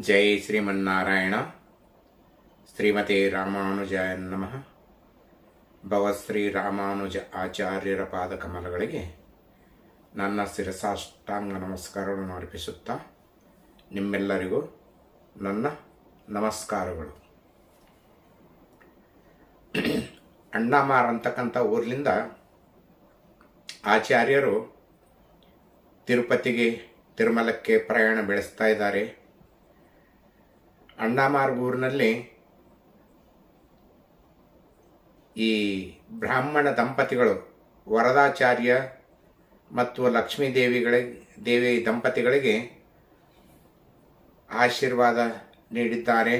ಜೈ ಶ್ರೀಮನ್ನಾರಾಯಣ. ಶ್ರೀಮತಿ ರಾಮಾನುಜಾಯ ನಮಃ. ಭವಶ್ರೀ ರಾಮಾನುಜ ಆಚಾರ್ಯರ ಪಾದಕಮಲಗಳಿಗೆ ನನ್ನ ಶಿರಸಾಷ್ಟಾಂಗ ನಮಸ್ಕಾರಗಳನ್ನು ಅರ್ಪಿಸುತ್ತಾ ನಿಮ್ಮೆಲ್ಲರಿಗೂ ನನ್ನ ನಮಸ್ಕಾರಗಳು. ಅಣ್ಣಾಮಾರ್ ಅಂತಕ್ಕಂಥ ಊರಿನಿಂದ ಆಚಾರ್ಯರು ತಿರುಪತಿಗೆ, ತಿರುಮಲಕ್ಕೆ ಪ್ರಯಾಣ ಬೆಳೆಸ್ತಾ ಇದ್ದಾರೆ. ಅಣ್ಣಾಮಾರ್ ಊರಿನಲ್ಲಿ ಈ ಬ್ರಾಹ್ಮಣ ದಂಪತಿಗಳು ವರದಾಚಾರ್ಯ ಮತ್ತು ಲಕ್ಷ್ಮೀ ದೇವಿಗಳಿಗೆ ದೇವಿ ದಂಪತಿಗಳಿಗೆ ಆಶೀರ್ವಾದ ನೀಡಿದ್ದಾರೆ.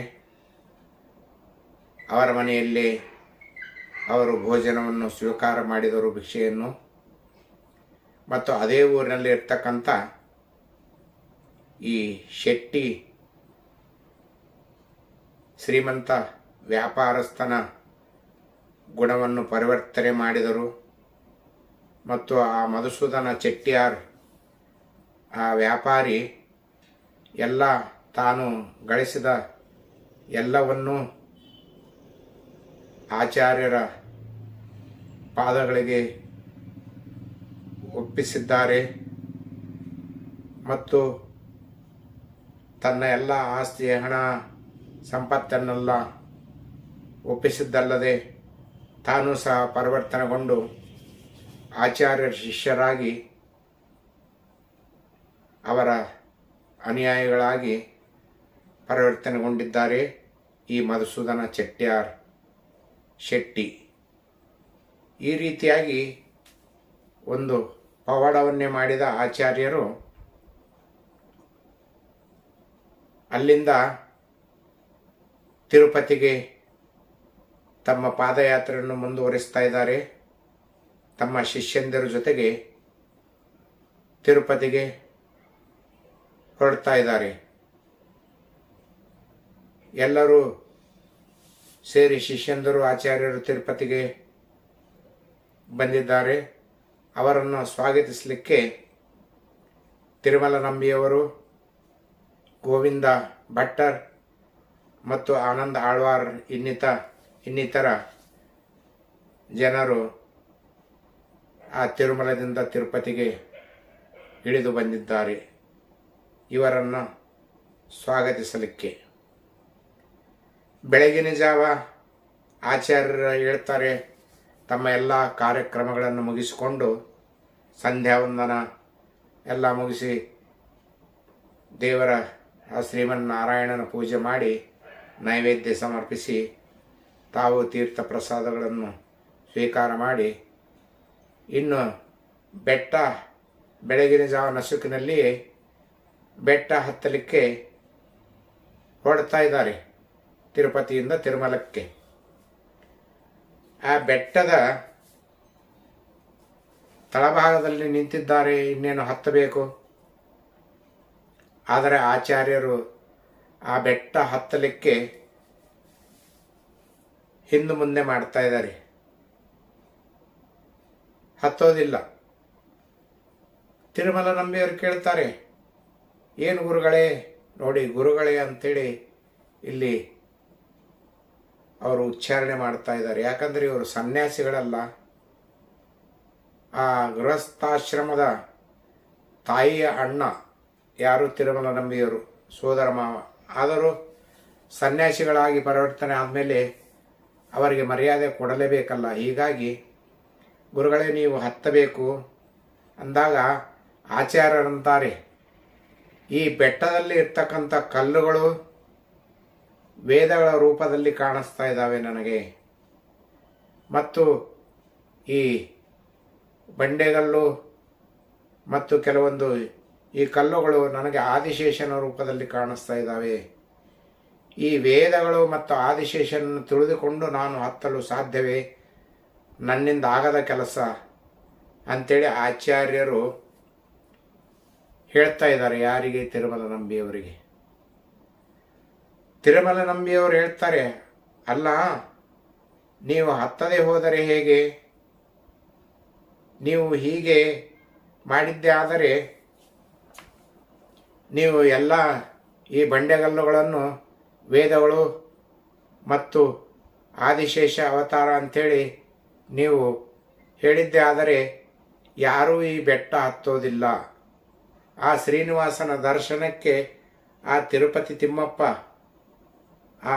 ಅವರ ಮನೆಯಲ್ಲಿ ಅವರು ಭೋಜನವನ್ನು ಸ್ವೀಕಾರ ಮಾಡಿದರು, ಭಿಕ್ಷೆಯನ್ನು. ಮತ್ತು ಅದೇ ಊರಿನಲ್ಲಿ ಇರ್ತಕ್ಕಂಥ ಈ ಶೆಟ್ಟಿ ಶ್ರೀಮಂತ ವ್ಯಾಪಾರಸ್ಥನ ಗುಣವನ್ನು ಪರಿವರ್ತನೆ ಮಾಡಿದರು. ಮತ್ತು ಆ ಮಧುಸೂದನ ಚೆಟ್ಟಿಯಾರ್, ಆ ವ್ಯಾಪಾರಿ, ಎಲ್ಲ ತಾನು ಗಳಿಸಿದ ಎಲ್ಲವನ್ನೂ ಆಚಾರ್ಯರ ಪಾದಗಳಿಗೆ ಒಪ್ಪಿಸಿದ್ದಾರೆ. ಮತ್ತು ತನ್ನ ಎಲ್ಲ ಆಸ್ತಿ ಹಣ ಸಂಪತ್ತನ್ನೆಲ್ಲ ಒಪ್ಪಿಸಿದ್ದಲ್ಲದೆ ತಾನು ಸಹ ಪರಿವರ್ತನೆಗೊಂಡು ಆಚಾರ್ಯರ ಶಿಷ್ಯರಾಗಿ ಅವರ ಅನುಯಾಯಿಗಳಾಗಿ ಪರಿವರ್ತನೆಗೊಂಡಿದ್ದಾರೆ ಈ ಮಧುಸೂದನ ಚೆಟ್ಟಿಯಾರ್ ಶೆಟ್ಟಿ. ಈ ರೀತಿಯಾಗಿ ಒಂದು ಪವಾಡವನ್ನೇ ಮಾಡಿದ ಆಚಾರ್ಯರು ಅಲ್ಲಿಂದ ತಿರುಪತಿಗೆ ತಮ್ಮ ಪಾದಯಾತ್ರೆಯನ್ನು ಮುಂದುವರಿಸ್ತಾ ಇದ್ದಾರೆ. ತಮ್ಮ ಶಿಷ್ಯಂದಿರ ಜೊತೆಗೆ ತಿರುಪತಿಗೆ ಹೊರಡ್ತಾ ಇದ್ದಾರೆ. ಎಲ್ಲರೂ ಸೇರಿ ಶಿಷ್ಯಂದರು, ಆಚಾರ್ಯರು ತಿರುಪತಿಗೆ ಬಂದಿದ್ದಾರೆ. ಅವರನ್ನು ಸ್ವಾಗತಿಸಲಿಕ್ಕೆ ತಿರುಮಲ ನಂಬಿಯವರು ಗೋವಿಂದ ಭಟ್ಟರ್ ಮತ್ತು ಆನಂದ್ ಆಳ್ವಾರ್ ಇನ್ನಿತ, ಇನ್ನಿತರ ಜನರು ಆ ತಿರುಮಲದಿಂದ ತಿರುಪತಿಗೆ ಇಳಿದು ಬಂದಿದ್ದಾರೆ. ಇವರನ್ನು ಸ್ವಾಗತಿಸಲಿಕ್ಕೆ. ಬೆಳಗಿನ ಜಾವ ಆಚಾರ್ಯರು ಹೇಳ್ತಾರೆ, ತಮ್ಮ ಎಲ್ಲ ಕಾರ್ಯಕ್ರಮಗಳನ್ನು ಮುಗಿಸಿಕೊಂಡು ಸಂಧ್ಯಾ ವಂದನ ಎಲ್ಲ ಮುಗಿಸಿ ದೇವರ ಶ್ರೀಮನ್ನಾರಾಯಣನ ಪೂಜೆ ಮಾಡಿ ನೈವೇದ್ಯ ಸಮರ್ಪಿಸಿ ತಾವು ತೀರ್ಥ ಪ್ರಸಾದಗಳನ್ನು ಸ್ವೀಕಾರ ಮಾಡಿ ಇನ್ನು ಬೆಟ್ಟ ಬೆಳಗಿನ ಜಾವ ನಸುಕಿನಲ್ಲಿ ಬೆಟ್ಟ ಹತ್ತಲಿಕ್ಕೆ ಹೊಡ್ತಾ ಇದ್ದಾರೆ ತಿರುಪತಿಯಿಂದ ತಿರುಮಲಕ್ಕೆ. ಆ ಬೆಟ್ಟದ ತಳಭಾಗದಲ್ಲಿ ನಿಂತಿದ್ದಾರೆ, ಇನ್ನೇನು ಹತ್ತಬೇಕು? ಆದರೆ ಆಚಾರ್ಯರು ಆ ಬೆಟ್ಟ ಹತ್ತಲಿಕ್ಕೆ ಹಿಂದು ಮುಂದೆ ಮಾಡ್ತಾ ಇದ್ದಾರೆ. ಹತ್ತೋದಿಲ್ಲ. ತಿರುಮಲ ನಂಬಿಯವರು ಕೇಳ್ತಾರೆ, ಏನು ಗುರುಗಳೇ, ನೋಡಿ ಗುರುಗಳೇ ಅಂತೇಳಿ ಇಲ್ಲಿ ಅವರು ಉಚ್ಚಾರಣೆ ಮಾಡ್ತಾ ಇದ್ದಾರೆ. ಯಾಕಂದರೆ ಇವರು ಸನ್ಯಾಸಿಗಳಲ್ಲ. ಆ ಗೃಹಸ್ಥಾಶ್ರಮದ ತಾಯಿಯ ಅಣ್ಣ ಯಾರು? ತಿರುಮಲ ನಂಬಿಯವರು. ಸೋದರ ಮಾವ. ಆದರೂ ಸನ್ಯಾಸಿಗಳಾಗಿ ಪರಿವರ್ತನೆ ಆದಮೇಲೆ ಅವರಿಗೆ ಮರ್ಯಾದೆ ಕೊಡಲೇಬೇಕಲ್ಲ. ಹೀಗಾಗಿ ಗುರುಗಳೇ, ನೀವು ಹತ್ತಬೇಕು. ಅಂದಾಗ ಆಚಾರ್ಯರಂತಾರೆ, ಈ ಬೆಟ್ಟದಲ್ಲಿ ಇರ್ತಕ್ಕಂಥ ಕಲ್ಲುಗಳು ವೇದಗಳ ರೂಪದಲ್ಲಿ ಕಾಣಿಸ್ತಾ ಇದ್ದಾವೆ ನನಗೆ. ಮತ್ತು ಈ ಬಂಡೆಗಲ್ಲು ಮತ್ತು ಕೆಲವೊಂದು ಈ ಕಲ್ಲುಗಳು ನನಗೆ ಆದಿಶೇಷನ ರೂಪದಲ್ಲಿ ಕಾಣಿಸ್ತಾ ಇದ್ದಾವೆ. ಈ ವೇದಗಳು ಮತ್ತು ಆದಿಶೇಷನನ್ನು ತಿಳಿದುಕೊಂಡು ನಾನು ಹತ್ತಲು ಸಾಧ್ಯವೇ? ನನ್ನಿಂದ ಆಗದ ಕೆಲಸ? ಅಂಥೇಳಿ ಆಚಾರ್ಯರು ಹೇಳ್ತಾ ಇದ್ದಾರೆ ಯಾರಿಗೆ? ತಿರುಮಲ ನಂಬಿಯವರಿಗೆ. ತಿರುಮಲ ನಂಬಿಯವರು ಹೇಳ್ತಾರೆ, ಅಲ್ಲ, ನೀವು ಹತ್ತದೇ ಹೋದರೆ ಹೇಗೆ? ನೀವು ಹೀಗೆ ಮಾಡಿದ್ದೆ ಆದರೆ ನೀವು ಎಲ್ಲ ಈ ಬಂಡೆಗಲ್ಲುಗಳನ್ನು ವೇದಗಳು ಮತ್ತು ಆದಿಶೇಷ ಅವತಾರ ಅಂಥೇಳಿ ನೀವು ಹೇಳಿದ್ದೆ ಆದರೆ ಯಾರೂ ಈ ಬೆಟ್ಟ ಹತ್ತೋದಿಲ್ಲ. ಆ ಶ್ರೀನಿವಾಸನ ದರ್ಶನಕ್ಕೆ ಆ ತಿರುಪತಿ ತಿಮ್ಮಪ್ಪ, ಆ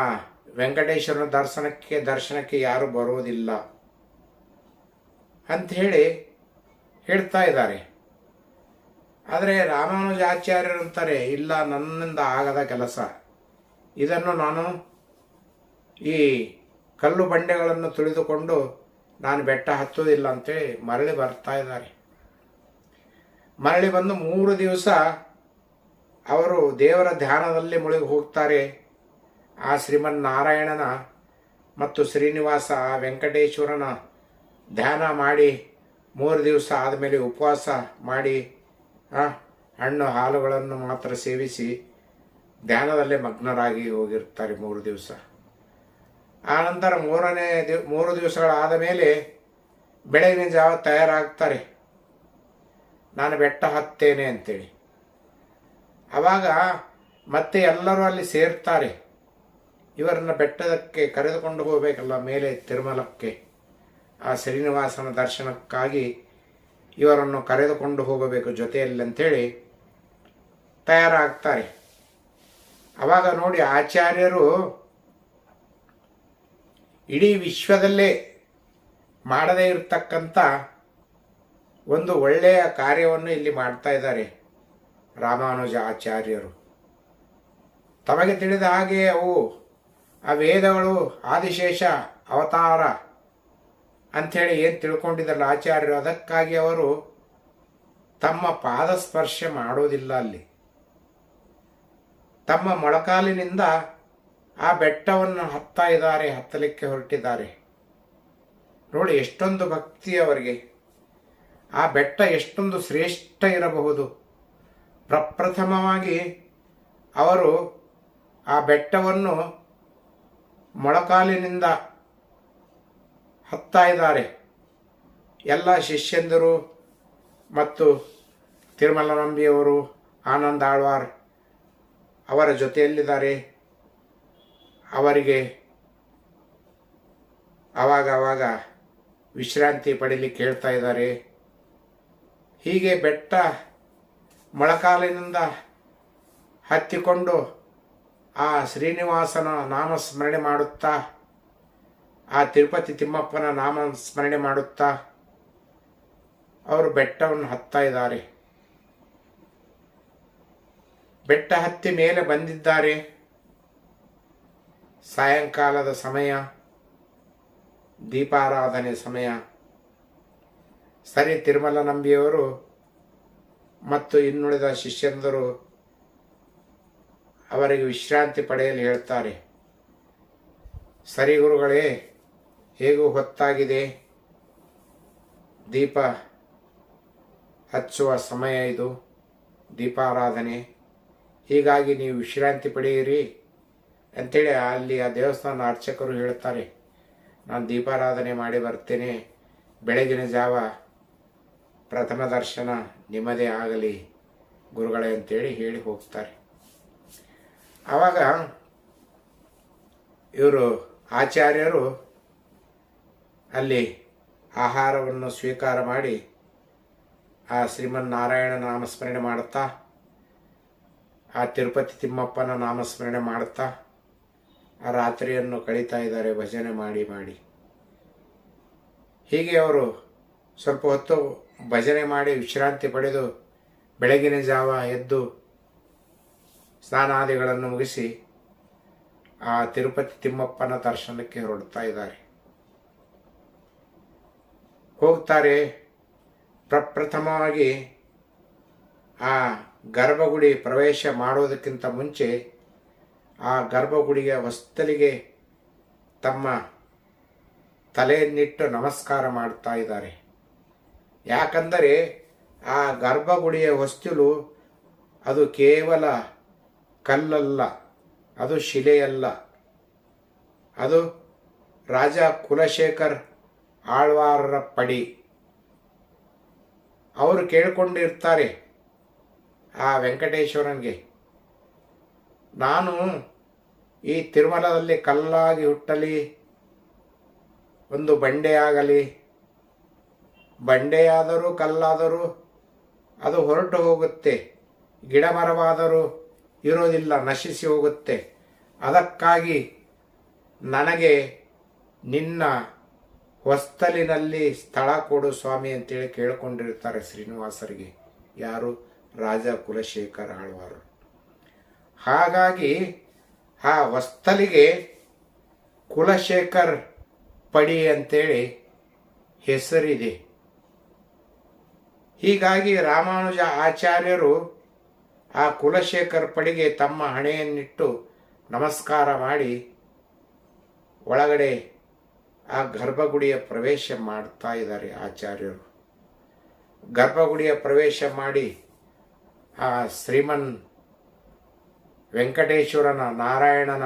ವೆಂಕಟೇಶ್ವರನ ದರ್ಶನಕ್ಕೆ ದರ್ಶನಕ್ಕೆ ಯಾರು ಬರೋದಿಲ್ಲ ಅಂಥೇಳಿ ಹೇಳ್ತಾ ಇದ್ದಾರೆ. ಆದರೆ ರಾಮಾನುಜಾಚಾರ್ಯರು ಅಂತಾರೆ, ಇಲ್ಲ ನನ್ನಿಂದ ಆಗದ ಕೆಲಸ. ಇದನ್ನು ನಾನು ಈ ಕಲ್ಲು ಬಂಡೆಗಳನ್ನು ತುಳಿದುಕೊಂಡು ನಾನು ಬೆಟ್ಟ ಹತ್ತೋದಿಲ್ಲ ಅಂತೇಳಿ ಮರಳಿ ಬರ್ತಾ ಇದ್ದಾರೆ. ಮರಳಿ ಬಂದು ಮೂರು ದಿವಸ ಅವರು ದೇವರ ಧ್ಯಾನದಲ್ಲಿ ಮುಳುಗಿ ಹೋಗ್ತಾರೆ. ಆ ಶ್ರೀಮನ್ನಾರಾಯಣನ ಮತ್ತು ಶ್ರೀನಿವಾಸ ಆ ವೆಂಕಟೇಶ್ವರನ ಧ್ಯಾನ ಮಾಡಿ ಮೂರು ದಿವಸ ಆದಮೇಲೆ ಉಪವಾಸ ಮಾಡಿ ಹಣ್ಣು ಹಾಲುಗಳನ್ನು ಮಾತ್ರ ಸೇವಿಸಿ ಧ್ಯಾನದಲ್ಲೇ ಮಗ್ನರಾಗಿ ಹೋಗಿರ್ತಾರೆ ಮೂರು ದಿವಸ. ಆನಂತರ ನಂತರ ಮೂರನೇ ದಿವ್ ಮೂರು ದಿವಸಗಳಾದ ಮೇಲೆ ಬೆಳಗಿನ ಜಾವ ತಯಾರಾಗ್ತಾರೆ. ನಾನು ಬೆಟ್ಟ ಹತ್ತೇನೆ ಅಂತೇಳಿ. ಆವಾಗ ಮತ್ತೆ ಎಲ್ಲರೂ ಅಲ್ಲಿ ಸೇರ್ತಾರೆ. ಇವರನ್ನು ಬೆಟ್ಟದಕ್ಕೆ ಕರೆದುಕೊಂಡು ಹೋಗಬೇಕಲ್ಲ ಮೇಲೆ ತಿರುಮಲಕ್ಕೆ. ಆ ಶ್ರೀನಿವಾಸನ ದರ್ಶನಕ್ಕಾಗಿ ಇವರನ್ನು ಕರೆದುಕೊಂಡು ಹೋಗಬೇಕು ಜೊತೆಯಲ್ಲಿ ಅಂಥೇಳಿ ತಯಾರಾಗ್ತಾರೆ. ಆವಾಗ ನೋಡಿ ಆಚಾರ್ಯರು ಇಡೀ ವಿಶ್ವದಲ್ಲೇ ಮಾಡದೇ ಇರತಕ್ಕಂಥ ಒಂದು ಒಳ್ಳೆಯ ಕಾರ್ಯವನ್ನು ಇಲ್ಲಿ ಮಾಡ್ತಾ ಇದ್ದಾರೆ ರಾಮಾನುಜ ಆಚಾರ್ಯರು. ತಮಗೆ ತಿಳಿದ ಹಾಗೆ ಅವು ಆ ವೇದಗಳು, ಆದಿಶೇಷ, ಅವತಾರ ಅಂಥೇಳಿ ಏನು ತಿಳ್ಕೊಂಡಿದ್ರಲ್ಲ ಆಚಾರ್ಯರು, ಅದಕ್ಕಾಗಿ ಅವರು ತಮ್ಮ ಪಾದಸ್ಪರ್ಶ ಮಾಡೋದಿಲ್ಲ ಅಲ್ಲಿ. ತಮ್ಮ ಮೊಳಕಾಲಿನಿಂದ ಆ ಬೆಟ್ಟವನ್ನು ಹತ್ತಾ ಇದ್ದಾರೆ, ಹತ್ತಲಿಕ್ಕೆ ಹೊರಟಿದ್ದಾರೆ. ನೋಡಿ, ಎಷ್ಟೊಂದು ಭಕ್ತಿ ಅವರಿಗೆ. ಆ ಬೆಟ್ಟ ಎಷ್ಟೊಂದು ಶ್ರೇಷ್ಠ ಇರಬಹುದು. ಪ್ರಪ್ರಥಮವಾಗಿ ಅವರು ಆ ಬೆಟ್ಟವನ್ನು ಮೊಳಕಾಲಿನಿಂದ ಹತ್ತಾ ಇದ್ದಾರೆ. ಎಲ್ಲ ಶಿಷ್ಯಂದರು ಮತ್ತು ತಿರುಮಲನಂಬಿಯವರು, ಆನಂದ ಆಳ್ವಾರ್ ಅವರ ಜೊತೆಯಲ್ಲಿದ್ದಾರೆ. ಅವರಿಗೆ ಆವಾಗ ಆವಾಗ ವಿಶ್ರಾಂತಿ ಪಡೀಲಿಕ್ಕೆ ಹೇಳ್ತಾ ಇದ್ದಾರೆ. ಹೀಗೆ ಬೆಟ್ಟ ಮೊಳಕಾಲಿನಿಂದ ಹತ್ತಿಕೊಂಡು ಆ ಶ್ರೀನಿವಾಸನ ನಾಮಸ್ಮರಣೆ ಮಾಡುತ್ತಾ, ಆ ತಿರುಪತಿ ತಿಮ್ಮಪ್ಪನ ನಾಮ ಸ್ಮರಣೆ ಮಾಡುತ್ತಾ, ಅವರು ಬೆಟ್ಟವನ್ನು ಹತ್ತಾ ಇದ್ದಾರೆ. ಬೆಟ್ಟ ಹತ್ತಿ ಮೇಲೆ ಬಂದಿದ್ದಾರೆ. ಸಾಯಂಕಾಲದ ಸಮಯ, ದೀಪಾರಾಧನೆ ಸಮಯ. ಸರಿ, ತಿರುಮಲ ನಂಬಿಯವರು ಮತ್ತು ಇನ್ನುಳಿದ ಶಿಷ್ಯಂದರು ಅವರಿಗೆ ವಿಶ್ರಾಂತಿ ಪಡೆಯಲು ಹೇಳ್ತಾರೆ. ಸರಿ ಗುರುಗಳೇ, ಹೇಗೂ ಹೊತ್ತಾಗಿದೆ? ದೀಪ ಹಚ್ಚುವ ಸಮಯ ಇದು. ದೀಪಾರಾಧನೆ. ಹೀಗಾಗಿ ನೀವು ವಿಶ್ರಾಂತಿ ಪಡೆಯಿರಿ ಅಂಥೇಳಿ ಅಲ್ಲಿ ಆ ದೇವಸ್ಥಾನ ಅರ್ಚಕರು ಹೇಳ್ತಾರೆ. ನಾನು ದೀಪಾರಾಧನೆ ಮಾಡಿ ಬರ್ತೇನೆ. ಬೆಳಗಿನ ಜಾವ ಪ್ರಥಮ ದರ್ಶನ ನಿಮ್ಮದೇ ಆಗಲಿ ಗುರುಗಳೇ ಅಂತೇಳಿ ಹೇಳಿ ಹೋಗ್ತಾರೆ. ಆವಾಗ ಇವರು ಆಚಾರ್ಯರು ಅಲ್ಲಿ ಆಹಾರವನ್ನು ಸ್ವೀಕಾರ ಮಾಡಿ ಆ ಶ್ರೀಮನ್ನಾರಾಯಣ ನಾಮಸ್ಮರಣೆ ಮಾಡುತ್ತಾ ಆ ತಿರುಪತಿ ತಿಮ್ಮಪ್ಪನ ನಾಮಸ್ಮರಣೆ ಮಾಡುತ್ತಾ ಆ ರಾತ್ರಿಯನ್ನು ಕಳೀತಾ ಇದ್ದಾರೆ, ಭಜನೆ ಮಾಡಿ ಮಾಡಿ. ಹೀಗೆ ಅವರು ಸ್ವಲ್ಪ ಹೊತ್ತು ಭಜನೆ ಮಾಡಿ ವಿಶ್ರಾಂತಿ ಪಡೆದು ಬೆಳಗಿನ ಜಾವ ಎದ್ದು ಸ್ನಾನಾದಿಗಳನ್ನು ಮುಗಿಸಿ ಆ ತಿರುಪತಿ ತಿಮ್ಮಪ್ಪನ ದರ್ಶನಕ್ಕೆ ಹೊರಡ್ತಾ ಇದ್ದಾರೆ. ಹೋಗ್ತಾರೆ. ಪ್ರಪ್ರಥಮವಾಗಿ ಆ ಗರ್ಭಗುಡಿ ಪ್ರವೇಶ ಮಾಡೋದಕ್ಕಿಂತ ಮುಂಚೆ ಆ ಗರ್ಭಗುಡಿಯ ವಸ್ತಲಿಗೆ ತಮ್ಮ ತಲೆಯನ್ನಿಟ್ಟು ನಮಸ್ಕಾರ ಮಾಡ್ತಾ ಇದ್ದಾರೆ. ಯಾಕಂದರೆ ಆ ಗರ್ಭಗುಡಿಯ ವಸ್ತುಲು ಅದು ಕೇವಲ ಕಲ್ಲಲ್ಲ, ಅದು ಶಿಲೆಯಲ್ಲ. ಅದು ರಾಜ ಕುಲಶೇಖರ್ ಆಳ್ವಾರರ ಪಡಿ. ಅವರು ಕೇಳಿಕೊಂಡಿರ್ತಾರೆ ಆ ವೆಂಕಟೇಶ್ವರನಿಗೆ. ನಾನು ಈ ತಿರುಮಲದಲ್ಲಿ ಕಲ್ಲಾಗಿ ಹುಟ್ಟಲಿ, ಒಂದು ಬಂಡೆಯಾಗಲಿ, ಬಂಡೆಯಾದರೂ ಕಲ್ಲಾದರೂ ಅದು ಹೊರಟು ಹೋಗುತ್ತೆ, ಗಿಡ ಮರವಾದರೂ ಇರೋದಿಲ್ಲ, ನಶಿಸಿ ಹೋಗುತ್ತೆ. ಅದಕ್ಕಾಗಿ ನನಗೆ ನಿನ್ನ ಹೊಸ್ತಲಿನಲ್ಲಿ ಸ್ಥಳ ಕೊಡು ಸ್ವಾಮಿ ಅಂತೇಳಿ ಕೇಳಿಕೊಂಡಿರ್ತಾರೆ ಶ್ರೀನಿವಾಸರಿಗೆ. ಯಾರು? ರಾಜ ಕುಲಶೇಖರ ಆಳ್ವಾರು. ಹಾಗಾಗಿ ಆ ವಸ್ತಲಿಗೆ ಕುಲಶೇಖರ್ ಪಡಿ ಅಂತೇಳಿ ಹೆಸರಿದೆ. ಹೀಗಾಗಿ ರಾಮಾನುಜ ಆಚಾರ್ಯರು ಆ ಕುಲಶೇಖರ್ ಪಡಿಗೆ ತಮ್ಮ ಹಣೆಯನ್ನಿಟ್ಟು ನಮಸ್ಕಾರ ಮಾಡಿ ಒಳಗಡೆ ಆ ಗರ್ಭಗುಡಿಯ ಪ್ರವೇಶ ಮಾಡ್ತಾ ಇದ್ದಾರೆ ಆಚಾರ್ಯರು. ಗರ್ಭಗುಡಿಯ ಪ್ರವೇಶ ಮಾಡಿ ಆ ಶ್ರೀಮನ್ ವೆಂಕಟೇಶ್ವರನ, ನಾರಾಯಣನ,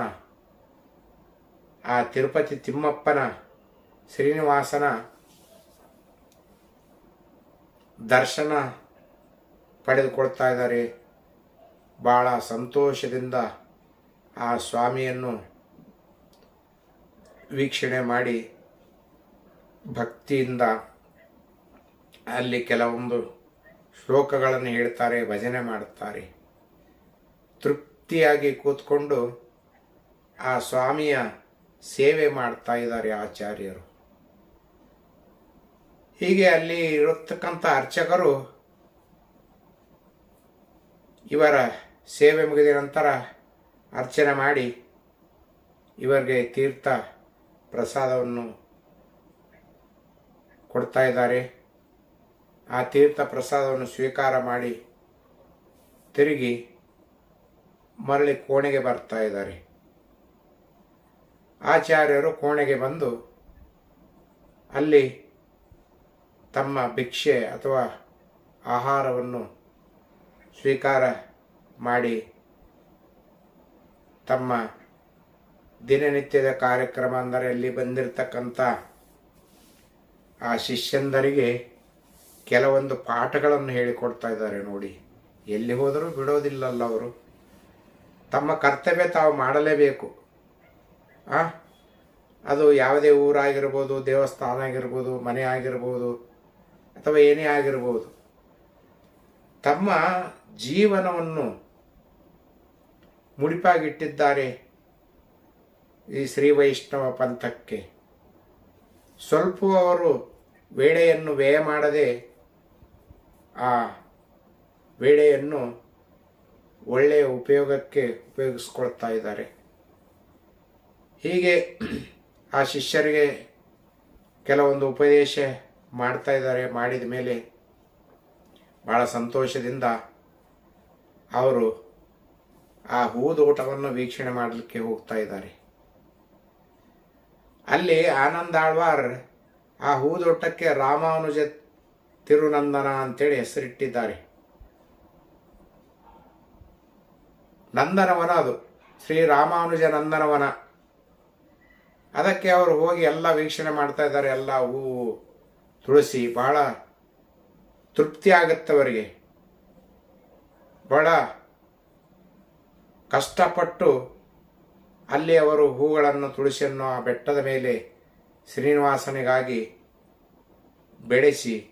ಆ ತಿರುಪತಿ ತಿಮ್ಮಪ್ಪನ, ಶ್ರೀನಿವಾಸನ ದರ್ಶನ ಪಡೆದುಕೊಳ್ತಾ ಇದ್ದಾರೆ. ಭಾಳ ಸಂತೋಷದಿಂದ ಆ ಸ್ವಾಮಿಯನ್ನು ವೀಕ್ಷಣೆ ಮಾಡಿ ಭಕ್ತಿಯಿಂದ ಅಲ್ಲಿ ಕೆಲವೊಂದು ಶ್ಲೋಕಗಳನ್ನು ಹೇಳ್ತಾರೆ, ಭಜನೆ ಮಾಡುತ್ತಾರೆ ತೃಪ್ತಿಯಾಗಿ ಕೂತ್ಕೊಂಡು ಆ ಸ್ವಾಮಿಯ ಸೇವೆ ಮಾಡ್ತಾ ಇದ್ದಾರೆ ಆಚಾರ್ಯರು. ಹೀಗೆ ಅಲ್ಲಿ ಇರತಕ್ಕಂಥ ಅರ್ಚಕರು ಇವರ ಸೇವೆ ಮುಗಿದ ನಂತರ ಅರ್ಚನೆ ಮಾಡಿ ಇವರಿಗೆ ತೀರ್ಥ ಪ್ರಸಾದವನ್ನು ಕೊಡ್ತಾ ಇದ್ದಾರೆ. ಆ ತೀರ್ಥ ಪ್ರಸಾದವನ್ನು ಸ್ವೀಕಾರ ಮಾಡಿ ತಿರುಗಿ ಮರಳಿ ಕೋಣೆಗೆ ಬರ್ತಾ ಇದ್ದಾರೆ. ಆಚಾರ್ಯರು ಕೋಣೆಗೆ ಬಂದು ಅಲ್ಲಿ ತಮ್ಮ ಭಿಕ್ಷೆ ಅಥವಾ ಆಹಾರವನ್ನು ಸ್ವೀಕಾರ ಮಾಡಿ ತಮ್ಮ ದಿನನಿತ್ಯದ ಕಾರ್ಯಕ್ರಮ ಅಂದರೆ ಅಲ್ಲಿ ಬಂದಿರತಕ್ಕಂಥ ಆ ಶಿಷ್ಯಂದರಿಗೆ ಕೆಲವೊಂದು ಪಾಠಗಳನ್ನು ಹೇಳಿಕೊಡ್ತಾ ಇದ್ದಾರೆ ನೋಡಿ. ಎಲ್ಲಿ ಹೋದರೂ ಬಿಡೋದಿಲ್ಲಲ್ಲ ಅವರು. ತಮ್ಮ ಕರ್ತವ್ಯ ತಾವು ಮಾಡಲೇಬೇಕು. ಆ? ಅದು ಯಾವುದೇ ಊರಾಗಿರ್ಬೋದು, ದೇವಸ್ಥಾನ ಆಗಿರ್ಬೋದು, ಮನೆ ಆಗಿರ್ಬೋದು, ಅಥವಾ ಏನೇ ಆಗಿರ್ಬೋದು. ತಮ್ಮ ಜೀವನವನ್ನು ಮುಡಿಪಾಗಿಟ್ಟಿದ್ದಾರೆ ಈ ಶ್ರೀ ವೈಷ್ಣವ ಪಂಥಕ್ಕೆ. ಸ್ವಲ್ಪ ಅವರು ವೇಳೆಯನ್ನು ವ್ಯಯ ಮಾಡದೆ ಆ ವೇಳೆಯನ್ನು ಒಳ್ಳೆಯ ಉಪಯೋಗಕ್ಕೆ ಉಪಯೋಗಿಸ್ಕೊಳ್ತಾ ಇದ್ದಾರೆ. ಹೀಗೆ ಆ ಶಿಷ್ಯರಿಗೆ ಕೆಲವೊಂದು ಉಪದೇಶ ಮಾಡ್ತಾ ಇದ್ದಾರೆ, ಮಾಡಿದ ಮೇಲೆ ಭಾಳ ಸಂತೋಷದಿಂದ ಅವರು ಆ ಹೂದೋಟವನ್ನು ವೀಕ್ಷಣೆ ಮಾಡಲಿಕ್ಕೆ ಹೋಗ್ತಾ ಇದ್ದಾರೆ. ಅಲ್ಲಿ ಆನಂದ ಆಳ್ವಾರ್ ಆ ಹೂದೋಟಕ್ಕೆ ರಾಮಾನುಜ ತಿರುನಂದನ ಅಂತೇಳಿ ಹೆಸರಿಟ್ಟಿದ್ದಾರೆ. ನಂದನವನ ಅದು. ಶ್ರೀ ರಾಮಾನುಜ ನಂದನವನ. ಅದಕ್ಕೆ ಅವರು ಹೋಗಿ ಎಲ್ಲ ವೀಕ್ಷಣೆ ಮಾಡ್ತಾ ಇದ್ದಾರೆ. ಎಲ್ಲ ಹೂವು, ತುಳಸಿ, ಬಹಳ ತೃಪ್ತಿ ಆಗುತ್ತೆ ಅವರಿಗೆ. ಬಹಳ ಕಷ್ಟಪಟ್ಟು ಅಲ್ಲಿ ಅವರು ಹೂಗಳನ್ನು, ತುಳಸಿಯನ್ನು ಆ ಬೆಟ್ಟದ ಮೇಲೆ ಶ್ರೀನಿವಾಸನಿಗಾಗಿ ಬೆಳೆಸಿ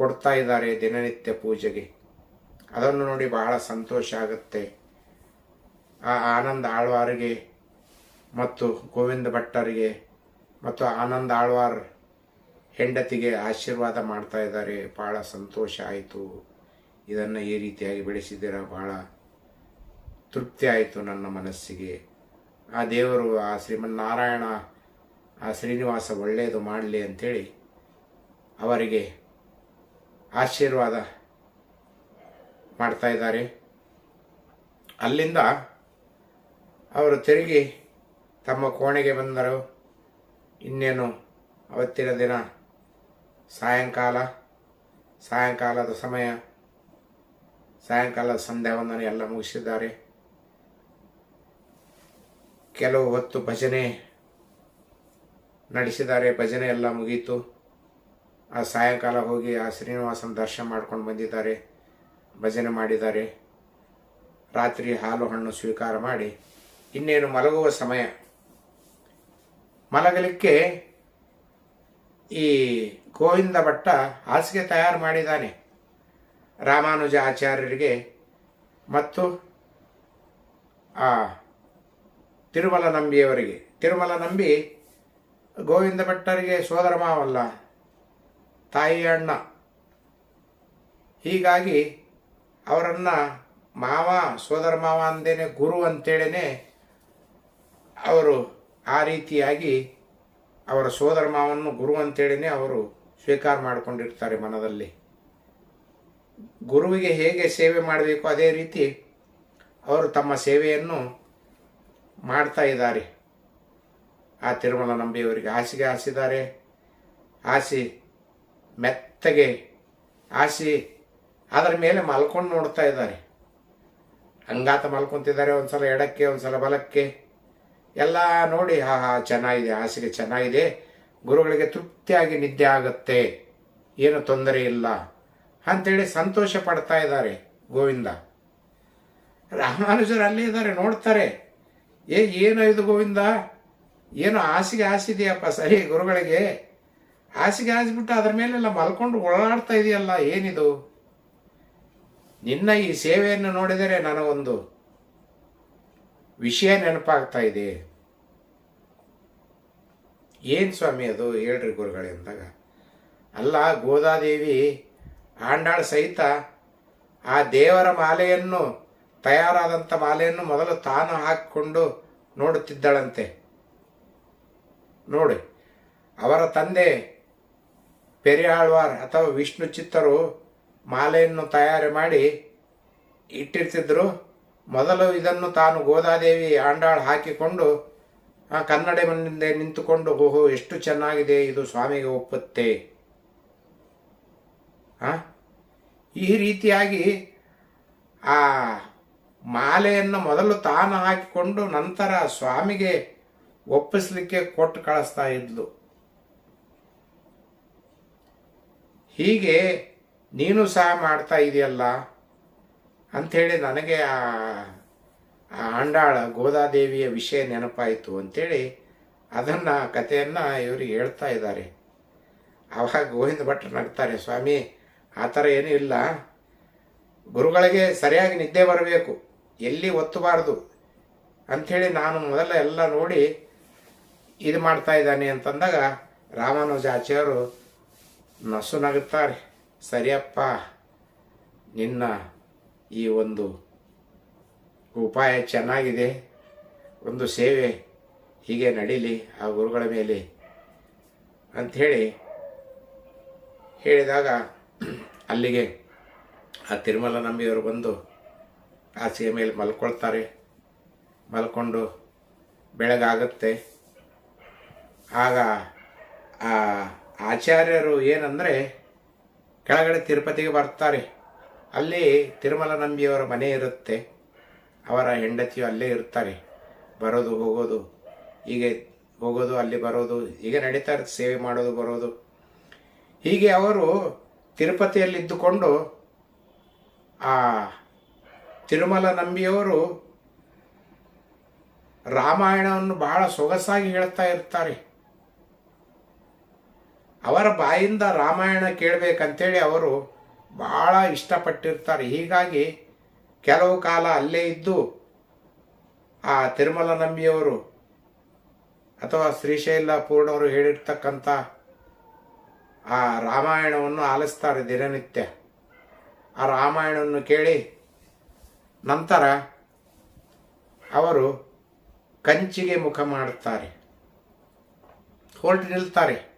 ಕೊಡ್ತಾ ಇದ್ದಾರೆ ದಿನನಿತ್ಯ ಪೂಜೆಗೆ. ಅದನ್ನು ನೋಡಿ ಬಹಳ ಸಂತೋಷ ಆಗುತ್ತೆ. ಆ ಆನಂದ ಆಳ್ವಾರಿಗೆ ಮತ್ತು ಗೋವಿಂದ ಭಟ್ಟರಿಗೆ ಮತ್ತು ಆನಂದ ಆಳ್ವಾರ್ ಹೆಂಡತಿಗೆ ಆಶೀರ್ವಾದ ಮಾಡ್ತಾ ಇದ್ದಾರೆ. ಭಾಳ ಸಂತೋಷ ಆಯಿತು. ಇದನ್ನು ಈ ರೀತಿಯಾಗಿ ಬೆಳೆಸಿದ್ದೀರ? ಭಾಳ ತೃಪ್ತಿ ಆಯಿತು ನನ್ನ ಮನಸ್ಸಿಗೆ. ಆ ದೇವರು ಆ ಶ್ರೀಮನ್ನಾರಾಯಣ, ಆ ಶ್ರೀನಿವಾಸ ಒಳ್ಳೆಯದು ಮಾಡಲಿ ಅಂಥೇಳಿ ಅವರಿಗೆ ಆಶೀರ್ವಾದ ಮಾಡ್ತಾ ಇದ್ದಾರೆ. ಅಲ್ಲಿಂದ ಅವರು ತಿರುಗಿ ತಮ್ಮ ಕೋಣೆಗೆ ಬಂದರು. ಇನ್ನೇನು ಅವತ್ತಿನ ದಿನ? ಸಾಯಂಕಾಲ. ಸಾಯಂಕಾಲದ ಸಮಯ. ಸಾಯಂಕಾಲದ ಸಂಧ್ಯಾವಂದನೆ ಎಲ್ಲ ಮುಗಿಸಿದ್ದಾರೆ. ಕೆಲವು ಹೊತ್ತು ಭಜನೆ ನಡೆಸಿದ್ದಾರೆ. ಭಜನೆ ಎಲ್ಲ ಮುಗೀತು. ಆ ಸಾಯಂಕಾಲ ಹೋಗಿ ಆ ಶ್ರೀನಿವಾಸನ ದರ್ಶನ ಮಾಡ್ಕೊಂಡು ಬಂದಿದ್ದಾರೆ, ಭಜನೆ ಮಾಡಿದ್ದಾರೆ. ರಾತ್ರಿ ಹಾಲು ಹಣ್ಣು ಸ್ವೀಕಾರ ಮಾಡಿ ಇನ್ನೇನು ಮಲಗುವ ಸಮಯ. ಮಲಗಲಿಕ್ಕೆ ಈ ಗೋವಿಂದ ಭಟ್ಟ ಹಾಸಿಗೆ ತಯಾರು ಮಾಡಿದ್ದಾನೆ. ರಾಮಾನುಜ ಆಚಾರ್ಯರಿಗೆ ಮತ್ತು ಆ ತಿರುಮಲ ನಂಬಿಯವರಿಗೆ ತಿರುಮಲ ನಂಬಿ ಗೋವಿಂದ ಭಟ್ಟರಿಗೆ ಸೋದರ ಮಾವಲ್ಲ ತಾಯಿ ಅಣ್ಣ ಹೀಗಾಗಿ ಅವರನ್ನು ಮಾವ, ಸೋದರ ಮಾವ ಅಂದೇನೆ, ಗುರು ಅಂತೇಳೇ ಅವರು ಆ ರೀತಿಯಾಗಿ ಅವರ ಸೋದರ ಮಾವನ್ನು ಗುರು ಅಂತೇಳೇ ಅವರು ಸ್ವೀಕಾರ ಮಾಡಿಕೊಂಡಿರ್ತಾರೆ ಮನದಲ್ಲಿ. ಗುರುವಿಗೆ ಹೇಗೆ ಸೇವೆ ಮಾಡಬೇಕು ಅದೇ ರೀತಿ ಅವರು ತಮ್ಮ ಸೇವೆಯನ್ನು ಮಾಡ್ತಾ ಇದ್ದಾರೆ. ಆ ತಿರುಮಲ ನಂಬಿಯವರಿಗೆ ಹಾಸಿಗೆ ಹಾಸಿದ್ದಾರೆ ಹಾಸಿ ಮೆತ್ತಗೆ ಆಸಿ ಅದರ ಮೇಲೆ ಮಲ್ಕೊಂಡು ನೋಡ್ತಾ ಇದ್ದಾರೆ. ಹಂಗಾತ ಮಲ್ಕೊತಿದ್ದಾರೆ, ಒಂದ್ಸಲ ಎಡಕ್ಕೆ, ಒಂದ್ಸಲ ಬಲಕ್ಕೆ. ಎಲ್ಲ ನೋಡಿ ಹಾ ಹಾ ಚೆನ್ನಾಗಿದೆ, ಹಾಸಿಗೆ ಚೆನ್ನಾಗಿದೆ. ಗುರುಗಳಿಗೆ ತೃಪ್ತಿಯಾಗಿ ನಿದ್ದೆ ಆಗುತ್ತೆ. ಏನು ತೊಂದರೆ ಇಲ್ಲ. ಅಂತೇಳಿ ಸಂತೋಷ ಪಡ್ತಾ ಇದ್ದಾರೆ ಗೋವಿಂದ. ರಾಮಾನುಜರು ಅಲ್ಲೇ ಇದ್ದಾರೆ, ನೋಡ್ತಾರೆ. ಏ, ಏನು ಇದು ಗೋವಿಂದ? ಏನು ಹಾಸಿಗೆ ಹಾಸಿದೆಯಪ್ಪ ಸರಿ ಗುರುಗಳಿಗೆ. ಹಾಸಿಗೆ ಹಾಸಿಬಿಟ್ಟು ಅದ್ರ ಮೇಲೆಲ್ಲ ಮಲ್ಕೊಂಡು ಓಡಾಡ್ತಾ ಇದೆಯಲ್ಲ, ಏನಿದು? ನಿನ್ನ ಈ ಸೇವೆಯನ್ನು ನೋಡಿದರೆ ನನಗೊಂದು ವಿಷಯ ನೆನಪಾಗ್ತಾ ಇದೆ. ಏನು ಸ್ವಾಮಿ ಅದು? ಹೇಳ್ರಿ ಗುರುಗಳೇ ಅಂದಾಗ. ಅಲ್ಲ, ಗೋದಾದೇವಿ ಆಂಡಾಳ್ ಸಹಿತ ಆ ದೇವರ ಮಾಲೆಯನ್ನು, ತಯಾರಾದಂಥ ಮಾಲೆಯನ್ನು ಮೊದಲು ತಾನು ಹಾಕಿಕೊಂಡು ನೋಡುತ್ತಿದ್ದಳಂತೆ. ನೋಡಿ, ಅವರ ತಂದೆ ಪೆರಿಯಾಳ್ವಾರ್ ಅಥವಾ ವಿಷ್ಣು ಚಿತ್ತರು ಮಾಲೆಯನ್ನು ತಯಾರು ಮಾಡಿ ಇಟ್ಟಿರ್ತಿದ್ರು. ಮೊದಲು ಇದನ್ನು ತಾನು ಗೋದಾದೇವಿ ಆಂಡಾಳ್ ಹಾಕಿಕೊಂಡು ಕನ್ನಡ ಮುಂದೆ ನಿಂತುಕೊಂಡು, ಓಹೋ, ಎಷ್ಟು ಚೆನ್ನಾಗಿದೆ ಇದು ಸ್ವಾಮಿಗೆ ಒಪ್ಪುತ್ತೆ. ಹಾ ಈ ರೀತಿಯಾಗಿ, ಆ, ಮಾಲೆಯನ್ನು ಮೊದಲು ತಾನು ಹಾಕಿಕೊಂಡು ನಂತರ ಸ್ವಾಮಿಗೆ ಒಪ್ಪಿಸ್ಲಿಕ್ಕೆ ಕೊಟ್ಟು ಕಳಿಸ್ತಾ ಇದ್ಲು. ಹೀಗೆ ನೀನು ಸಹ ಮಾಡ್ತಾ ಇದೆಯಲ್ಲ ಅಂಥೇಳಿ ನನಗೆ ಆ ಆಂಡಾಳ ಗೋದಾದೇವಿಯ ವಿಷಯ ನೆನಪಾಯಿತು ಅಂಥೇಳಿ ಅದನ್ನು ಕಥೆಯನ್ನು ಇವರಿಗೆ ಹೇಳ್ತಾ ಇದ್ದಾರೆ. ಆವಾಗ ಗೋವಿಂದ ಭಟ್ರು ನಗ್ತಾರೆ, ಸ್ವಾಮಿ, ಆ ಥರ ಏನೂ ಇಲ್ಲ. ಗುರುಗಳಿಗೆ ಸರಿಯಾಗಿ ನಿದ್ದೆ ಬರಬೇಕು. ಎಲ್ಲಿ ಒತ್ತಬಾರ್ದು? ಅಂಥೇಳಿ ನಾನು ಮೊದಲ ಎಲ್ಲ ನೋಡಿ ಇದು ಮಾಡ್ತಾ ಇದ್ದಾನೆ ಅಂತಂದಾಗ ರಾಮಾನುಜಾಚಾರ್ಯರು ನಸು ನಗುತ್ತಾರೆ ಸರಿಯಪ್ಪ, ನಿನ್ನ ಈ ಒಂದು ಉಪಾಯ ಚೆನ್ನಾಗಿದೆ. ಒಂದು ಸೇವೆ ಹೀಗೆ ನಡೀಲಿ ಆ ಗುರುಗಳ ಮೇಲೆ ಅಂಥೇಳಿ ಹೇಳಿದಾಗ ಅಲ್ಲಿಗೆ ಆ ತಿರುಮಲ ನಂಬಿಯವರು ಬಂದು ಹಾಸಿಗೆ ಮೇಲೆ ಮಲ್ಕೊಳ್ತಾರೆ. ಮಲ್ಕೊಂಡು ಬೆಳಗಾಗುತ್ತೆ. ಆಗ ಆ ಆಚಾರ್ಯರು ಏನಂದರೆ, ಕೆಳಗಡೆ ತಿರುಪತಿಗೆ ಬರ್ತಾರೆ. ಅಲ್ಲಿ ತಿರುಮಲ ನಂಬಿಯವರ ಮನೆ ಇರುತ್ತೆ. ಅವರ ಹೆಂಡತಿಯು ಅಲ್ಲೇ ಇರ್ತಾರೆ. ಬರೋದು, ಹೋಗೋದು, ಹೀಗೆ ಹೋಗೋದು, ಅಲ್ಲಿ ಬರೋದು, ಹೀಗೆ ನಡೀತಾ ಇರುತ್ತೆ. ಸೇವೆ ಮಾಡೋದು, ಬರೋದು. ಹೀಗೆ ಅವರು ತಿರುಪತಿಯಲ್ಲಿದ್ದುಕೊಂಡು, ಆ ತಿರುಮಲ ನಂಬಿಯವರು ರಾಮಾಯಣವನ್ನು ಬಹಳ ಸೊಗಸಾಗಿ ಹೇಳ್ತಾ ಇರ್ತಾರೆ. ಅವರ ಬಾಯಿಂದ ರಾಮಾಯಣ ಕೇಳಬೇಕಂತೇಳಿ ಅವರು ಭಾಳ ಇಷ್ಟಪಟ್ಟಿರ್ತಾರೆ. ಹೀಗಾಗಿ ಕೆಲವು ಕಾಲ ಅಲ್ಲೇ ಇದ್ದು ಆ ತಿರುಮಲ ನಂಬಿಯವರು ಅಥವಾ ಶ್ರೀಶೈಲ ಪೂರ್ಣವರು ಹೇಳಿರ್ತಕ್ಕಂಥ ಆ ರಾಮಾಯಣವನ್ನು ಆಲಿಸ್ತಾರೆ ದಿನನಿತ್ಯ. ಆ ರಾಮಾಯಣವನ್ನು ಕೇಳಿ ನಂತರ ಅವರು ಕಂಚಿಗೆ ಮುಖ ಮಾಡುತ್ತಾರೆ. ಹೊರಟು ನಿಲ್ತಾರೆ.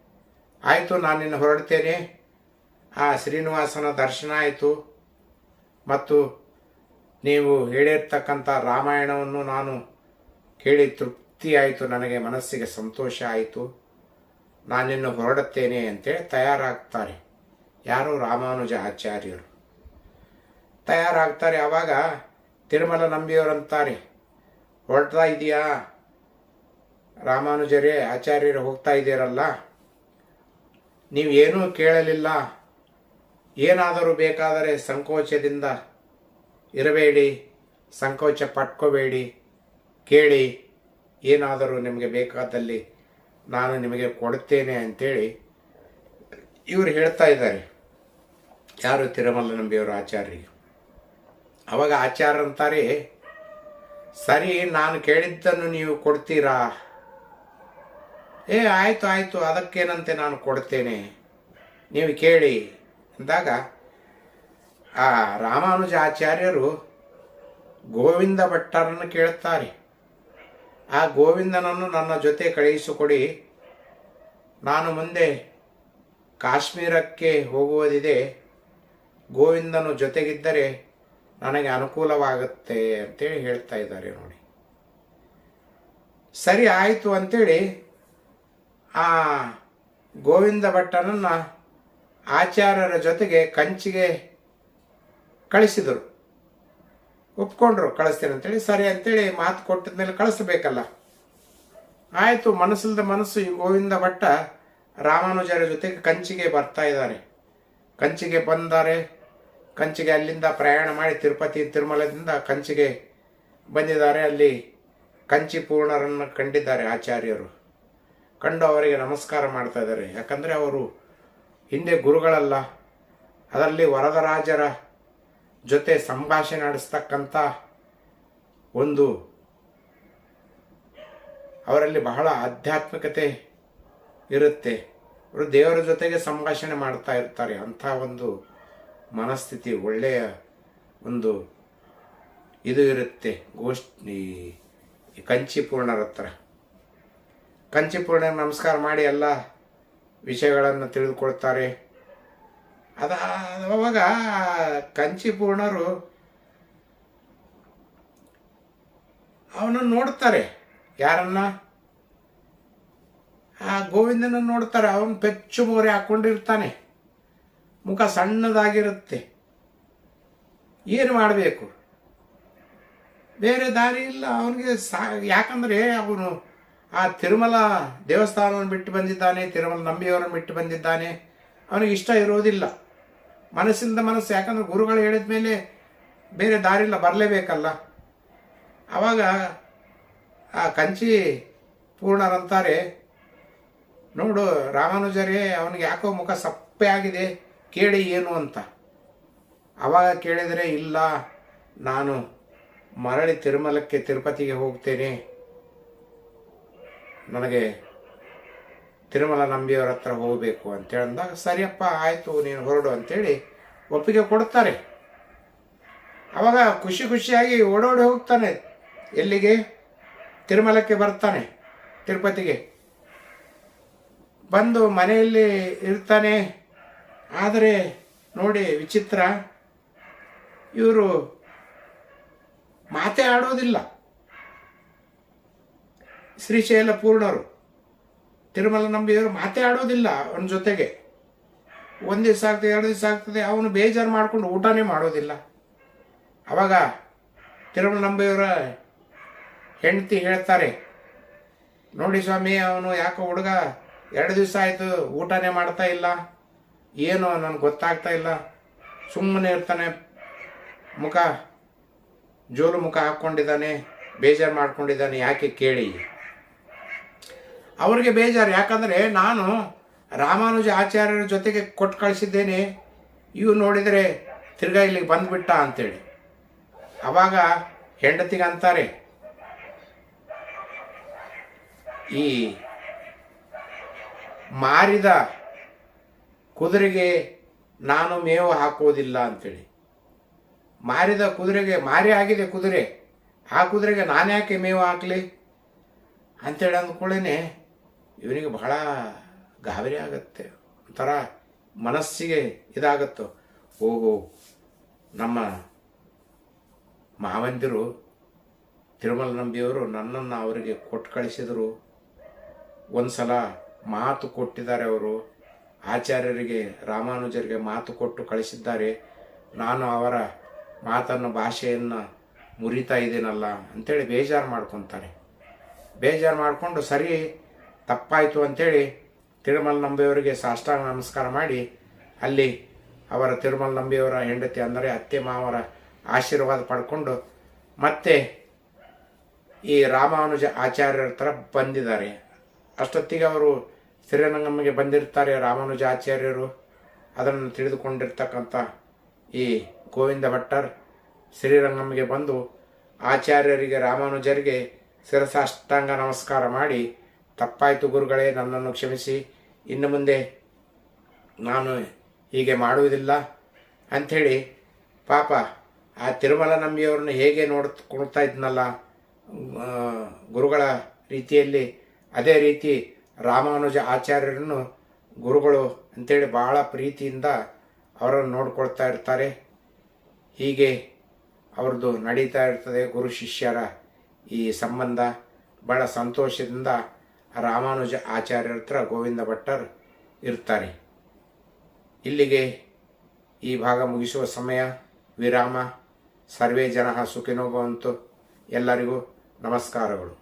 ಆಯಿತು ನಾನಿನ್ನು ಹೊರಡ್ತೇನೆ. ಆ ಶ್ರೀನಿವಾಸನ ದರ್ಶನ ಆಯಿತು. ಮತ್ತು ನೀವು ಹೇಳಿರ್ತಕ್ಕಂಥ ರಾಮಾಯಣವನ್ನು ನಾನು ಕೇಳಿ ತೃಪ್ತಿ ಆಯಿತು, ನನಗೆ ಮನಸ್ಸಿಗೆ ಸಂತೋಷ ಆಯಿತು. ನಾನಿನ್ನು ಹೊರಡುತ್ತೇನೆ ಅಂತೇಳಿ ತಯಾರಾಗ್ತಾರೆ. ಯಾರು ರಾಮಾನುಜ ಆಚಾರ್ಯರು. ತಯಾರಾಗ್ತಾರೆ ಆವಾಗ ತಿರುಮಲ ನಂಬಿಯವರಂತಾರೆ ಹೊರಡ್ತಾ ಇದೆಯಾ? ರಾಮಾನುಜರೇ, ಆಚಾರ್ಯರು, ಹೋಗ್ತಾ ಇದ್ದೀರಲ್ಲ? ನೀವು ಏನೂ ಕೇಳಲಿಲ್ಲ. ಏನಾದರೂ ಬೇಕಾದರೆ ಸಂಕೋಚದಿಂದ ಇರಬೇಡಿ, ಸಂಕೋಚ ಪಟ್ಕೋಬೇಡಿ. ಕೇಳಿ, ಏನಾದರೂ ನಿಮಗೆ ಬೇಕಾದಲ್ಲಿ ನಾನು ನಿಮಗೆ ಕೊಡುತ್ತೇನೆ ಅಂತೇಳಿ ಇವರು ಹೇಳ್ತಾ ಇದ್ದಾರೆ. ಯಾರು ತಿರುಮಲ ನಂಬಿಯವರು ಆಚಾರ್ಯರಿಗೆ ಅವಾಗ ಆಚಾರ್ಯ ಅಂತಾರೆ, ಸರಿ, ನಾನು ಕೇಳಿದ್ದನ್ನು ನೀವು ಕೊಡ್ತೀರಾ? ಏ, ಆಯಿತು ಆಯಿತು, ಅದಕ್ಕೇನಂತೆ ನಾನು ಕೊಡ್ತೇನೆ. ನೀವು ಕೇಳಿ. ಅಂದಾಗ ಆ ರಾಮಾನುಜ ಆಚಾರ್ಯರು ಗೋವಿಂದ ಭಟ್ಟರನ್ನು ಕೇಳುತ್ತಾರೆ. ಆ ಗೋವಿಂದನನ್ನು ನನ್ನ ಜೊತೆ ಕಳುಹಿಸಿಕೊಡಿ. ನಾನು ಮುಂದೆ ಕಾಶ್ಮೀರಕ್ಕೆ ಹೋಗುವುದಿದೆ. ಗೋವಿಂದನು ಜೊತೆಗಿದ್ದರೆ ನನಗೆ ಅನುಕೂಲವಾಗುತ್ತೆ ಅಂತೇಳಿ ಹೇಳ್ತಾ ಇದ್ದಾರೆ ನೋಡಿ. ಸರಿ, ಆಯಿತು ಅಂತೇಳಿ ಆ ಗೋವಿಂದ ಭಟ್ಟನನ್ನು ಆಚಾರ್ಯರ ಜೊತೆಗೆ ಕಂಚಿಗೆ ಕಳಿಸಿದರು. ಒಪ್ಕೊಂಡ್ರು ಕಳಿಸ್ತೀನಿ ಅಂತೇಳಿ, ಸರಿ ಅಂತೇಳಿ ಮಾತು ಕೊಟ್ಟಿದ ಮೇಲೆ ಕಳಿಸ್ಬೇಕಲ್ಲ. ಆಯಿತು, ಮನಸ್ಸಿಲ್ದ ಮನಸ್ಸು ಈ ಗೋವಿಂದ ಭಟ್ಟ ರಾಮಾನುಜರ ಜೊತೆಗೆ ಕಂಚಿಗೆ ಬರ್ತಾ ಇದ್ದಾರೆ. ಕಂಚಿಗೆ ಬಂದಾರೆ, ಕಂಚಿಗೆ ಅಲ್ಲಿಂದ ಪ್ರಯಾಣ ಮಾಡಿ ತಿರುಪತಿ ತಿರುಮಲದಿಂದ ಕಂಚಿಗೆ ಬಂದಿದ್ದಾರೆ. ಅಲ್ಲಿ ಕಂಚಿ ಪೂರ್ಣರನ್ನು ಕಂಡಿದ್ದಾರೆ ಆಚಾರ್ಯರು. ಕಂಡು ಅವರಿಗೆ ನಮಸ್ಕಾರ ಮಾಡ್ತಾ ಇದ್ದಾರೆ. ಯಾಕಂದರೆ ಅವರು ಹಿಂದೆ ಗುರುಗಳಲ್ಲ, ಅದರಲ್ಲಿ ವರದರಾಜರ ಜೊತೆ ಸಂಭಾಷಣೆ ನಡೆಸ್ತಕ್ಕಂಥ ಒಂದು ಅವರಲ್ಲಿ ಬಹಳ ಆಧ್ಯಾತ್ಮಿಕತೆ ಇರುತ್ತೆ. ಅವರು ದೇವರ ಜೊತೆಗೆ ಸಂಭಾಷಣೆ ಮಾಡ್ತಾ ಇರ್ತಾರೆ. ಅಂಥ ಒಂದು ಮನಸ್ಥಿತಿ, ಒಳ್ಳೆಯ ಒಂದು ಇದು ಇರುತ್ತೆ. ಗೋಷ್ಠಿ ಕಂಚಿಪೂರ್ಣರ ಹತ್ರ ಕಂಚಿಪೂರ್ಣ ನಮಸ್ಕಾರ ಮಾಡಿ ಎಲ್ಲ ವಿಷಯಗಳನ್ನು ತಿಳಿದುಕೊಳ್ತಾರೆ. ಅದ ಅವಾಗ ಕಂಚಿಪೂರ್ಣರು ಅವನನ್ನು ನೋಡ್ತಾರೆ. ಯಾರನ್ನ? ಆ ಗೋವಿಂದನ ನೋಡ್ತಾರೆ. ಅವನು ಪೆಚ್ಚು ಮೋರೆ ಹಾಕೊಂಡಿರ್ತಾನೆ. ಮುಖ ಸಣ್ಣದಾಗಿರುತ್ತೆ. ಏನು ಮಾಡಬೇಕು? ಬೇರೆ ದಾರಿ ಇಲ್ಲ. ಅವನಿಗೆ ಸಾ, ಯಾಕಂದರೆ ಅವನು ಆ ತಿರುಮಲ ದೇವಸ್ಥಾನವನ್ನು ಬಿಟ್ಟು ಬಂದಿದ್ದಾನೆ, ತಿರುಮಲ ನಂಬಿಯವರನ್ನು ಬಿಟ್ಟು ಬಂದಿದ್ದಾನೆ. ಅವನಿಗೆ ಇಷ್ಟ ಇರೋದಿಲ್ಲ. ಮನಸ್ಸಿಂದ ಮನಸ್ಸು, ಯಾಕಂದ್ರೆ ಗುರುಗಳು ಹೇಳಿದ ಮೇಲೆ ಬೇರೆ ದಾರಿಲ್ಲ, ಬರಲೇಬೇಕಲ್ಲ. ಆವಾಗ ಆ ಕಂಚಿ ಪೂರ್ಣರಂತಾರೆ, ನೋಡು ರಾಮಾನುಜರೇ, ಅವನಿಗೆ ಯಾಕೋ ಮುಖ ಸಪ್ಪೆ ಆಗಿದೆ, ಕೇಳಿ ಏನು ಅಂತ. ಅವಾಗ ಕೇಳಿದರೆ, ಇಲ್ಲ, ನಾನು ಮರಳಿ ತಿರುಮಲಕ್ಕೆ, ತಿರುಪತಿಗೆ ಹೋಗ್ತೇನೆ. ನನಗೆ ತಿರುಮಲ ನಂಬಿಯವರ ಹತ್ರ ಹೋಗಬೇಕು ಅಂತೇಳಿ ಅಂದಾಗ ಸರಿಯಪ್ಪ, ಆಯಿತು, ನೀನು ಹೊರಡು ಅಂತೇಳಿ ಒಪ್ಪಿಗೆ ಕೊಡ್ತಾರೆ ಅವಾಗ ಖುಷಿ ಖುಷಿಯಾಗಿ ಓಡೋಡಿ ಹೋಗ್ತಾನೆ. ಎಲ್ಲಿಗೆ? ತಿರುಮಲಕ್ಕೆ ಬರ್ತಾನೆ ತಿರುಪತಿಗೆ. ಬಂದು ಮನೆಯಲ್ಲಿ ಇರ್ತಾನೆ. ಆದರೆ ನೋಡಿ, ವಿಚಿತ್ರ. ಇವರು ಮಾತೇ ಆಡೋದಿಲ್ಲ. ಶ್ರೀಶೈಲ ಪೂರ್ಣರು. ತಿರುಮಲ ನಂಬಿಯವರು ಮಾತೇ ಆಡೋದಿಲ್ಲ ಅವನ ಜೊತೆಗೆ. ಒಂದು ದಿವಸ ಆಗ್ತದೆ, ಎರಡು ದಿವಸ ಆಗ್ತದೆ, ಅವನು ಬೇಜಾರು ಮಾಡಿಕೊಂಡು ಊಟನೇ ಮಾಡೋದಿಲ್ಲ. ಅವಾಗ ತಿರುಮಲ ನಂಬಿಯವರ ಹೆಂಡತಿ ಹೇಳ್ತಾರೆ, ನೋಡಿ ಸ್ವಾಮಿ, ಅವನು ಯಾಕೋ ಹುಡುಗ ಎರಡು ದಿವಸ ಆಯಿತು ಊಟನೇ ಮಾಡ್ತಾ ಇಲ್ಲ. ಏನು ನನಗೆ ಗೊತ್ತಾಗ್ತಾ ಇಲ್ಲ. ಸುಮ್ಮನೆ ಇರ್ತಾನೆ. ಮುಖ, ಜೋಲು ಮುಖ ಹಾಕ್ಕೊಂಡಿದ್ದಾನೆ, ಬೇಜಾರು ಮಾಡ್ಕೊಂಡಿದ್ದಾನೆ, ಯಾಕೆ ಕೇಳಿ? ಅವರಿಗೆ ಬೇಜಾರು. ಯಾಕಂದರೆ ನಾನು ರಾಮಾನುಜ ಆಚಾರ್ಯರ ಜೊತೆಗೆ ಕೊಟ್ಟು ಕಳಿಸಿದ್ದೇನೆ. ಇವು ನೋಡಿದರೆ ತಿರ್ಗಾ ಇಲ್ಲಿಗೆ ಬಂದುಬಿಟ್ಟ ಅಂತೇಳಿ. ಅವಾಗ ಹೆಂಡತಿಗೆ ಅಂತಾರೆ, ಈ ಮಾರಿದ ಕುದುರೆಗೆ ನಾನು ಮೇವು ಹಾಕುವುದಿಲ್ಲ ಅಂತೇಳಿ. ಮಾರಿದ ಕುದುರೆಗೆ, ಮಾರಿ ಆಗಿದೆ ಕುದುರೆ. ಆ ಕುದುರೆಗೆ ನಾನು ಯಾಕೆ ಮೇವು ಹಾಕಲಿ? ಅಂತೇಳಿ ಅಂದ್ಕೊಳ್ಳೇನೆ ಇವನಿಗೆ ಬಹಳ ಗಾಬರಿ ಆಗತ್ತೆ. ಒಂಥರ ಮನಸ್ಸಿಗೆ ಇದಾಗತ್ತೋ. ಓಹೋ ನಮ್ಮ ಮಾವಂದಿರು ತಿರುಮಲ ನಂಬಿಯವರು ನನ್ನನ್ನು ಅವರಿಗೆ ಕೊಟ್ಟು ಕಳಿಸಿದರು. ಒಂದು ಸಲ ಮಾತು ಕೊಟ್ಟಿದ್ದಾರೆ ಅವರು. ಆಚಾರ್ಯರಿಗೆ, ರಾಮಾನುಜರಿಗೆ ಮಾತು ಕೊಟ್ಟು ಕಳಿಸಿದ್ದಾರೆ. ನಾನು ಅವರ ಮಾತನ್ನು, ಭಾಷೆಯನ್ನು ಮುರಿತಾ ಇದ್ದೀನಲ್ಲ ಅಂಥೇಳಿ ಬೇಜಾರು ಮಾಡ್ಕೊತಾರೆ. ಬೇಜಾರು ಮಾಡಿಕೊಂಡು ಸರಿ ತಪ್ಪಾಯಿತು ಅಂತೇಳಿ ತಿರುಮಲ ನಂಬಿಯವರಿಗೆ ಸಾಷ್ಟಾಂಗ ನಮಸ್ಕಾರ ಮಾಡಿ, ಅಲ್ಲಿ ಅವರ ತಿರುಮಲ ನಂಬಿಯವರ ಹೆಂಡತಿ ಅಂದರೆ ಅತ್ತೆ ಮಾವರ ಆಶೀರ್ವಾದ ಪಡ್ಕೊಂಡು ಮತ್ತೆ ಈ ರಾಮಾನುಜ ಆಚಾರ್ಯರ ಥರ ಬಂದಿದ್ದಾರೆ. ಅಷ್ಟೊತ್ತಿಗೆ ಅವರು ಶ್ರೀರಂಗಮ್ಮಗೆ ಬಂದಿರ್ತಾರೆ ರಾಮಾನುಜ ಆಚಾರ್ಯರು. ಅದನ್ನು ತಿಳಿದುಕೊಂಡಿರ್ತಕ್ಕಂಥ ಈ ಗೋವಿಂದ ಭಟ್ಟರ್ ಶ್ರೀರಂಗಮ್ಮಗೆ ಬಂದು ಆಚಾರ್ಯರಿಗೆ, ರಾಮಾನುಜರಿಗೆ ಶಿರಸಾಷ್ಟಾಂಗ ನಮಸ್ಕಾರ ಮಾಡಿ ತಪ್ಪಾಯಿತು ಗುರುಗಳೇ, ನನ್ನನ್ನು ಕ್ಷಮಿಸಿ. ಇನ್ನು ಮುಂದೆ ನಾನು ಹೀಗೆ ಮಾಡುವುದಿಲ್ಲ. ಅಂಥೇಳಿ ಪಾಪ ಆ ತಿರುಮಲ ನಂಬಿಯವ್ರನ್ನ ಹೇಗೆ ನೋಡ್ಕೊಳ್ತಾ ಇದ್ನಲ್ಲ ಗುರುಗಳ ರೀತಿಯಲ್ಲಿ, ಅದೇ ರೀತಿ ರಾಮಾನುಜ ಆಚಾರ್ಯರನ್ನು ಗುರುಗಳು ಅಂಥೇಳಿ ಭಾಳ ಪ್ರೀತಿಯಿಂದ ಅವರನ್ನು ನೋಡ್ಕೊಳ್ತಾ ಇರ್ತಾರೆ. ಹೀಗೆ ಅವ್ರದ್ದು ನಡೀತಾ ಇರ್ತದೆ ಗುರು ಶಿಷ್ಯರ ಈ ಸಂಬಂಧ. ಭಾಳ ಸಂತೋಷದಿಂದ ರಾಮಾನುಜ ಆಚಾರ್ಯರ ಹತ್ರ ಗೋವಿಂದ ಭಟ್ಟರ್ ಇರ್ತಾರೆ. ಇಲ್ಲಿಗೆ ಈ ಭಾಗ ಮುಗಿಸುವ ಸಮಯ. ವಿರಾಮ. ಸರ್ವೇ ಜನ ಸುಖಿನೋ ಎಲ್ಲರಿಗೂ ನಮಸ್ಕಾರಗಳು.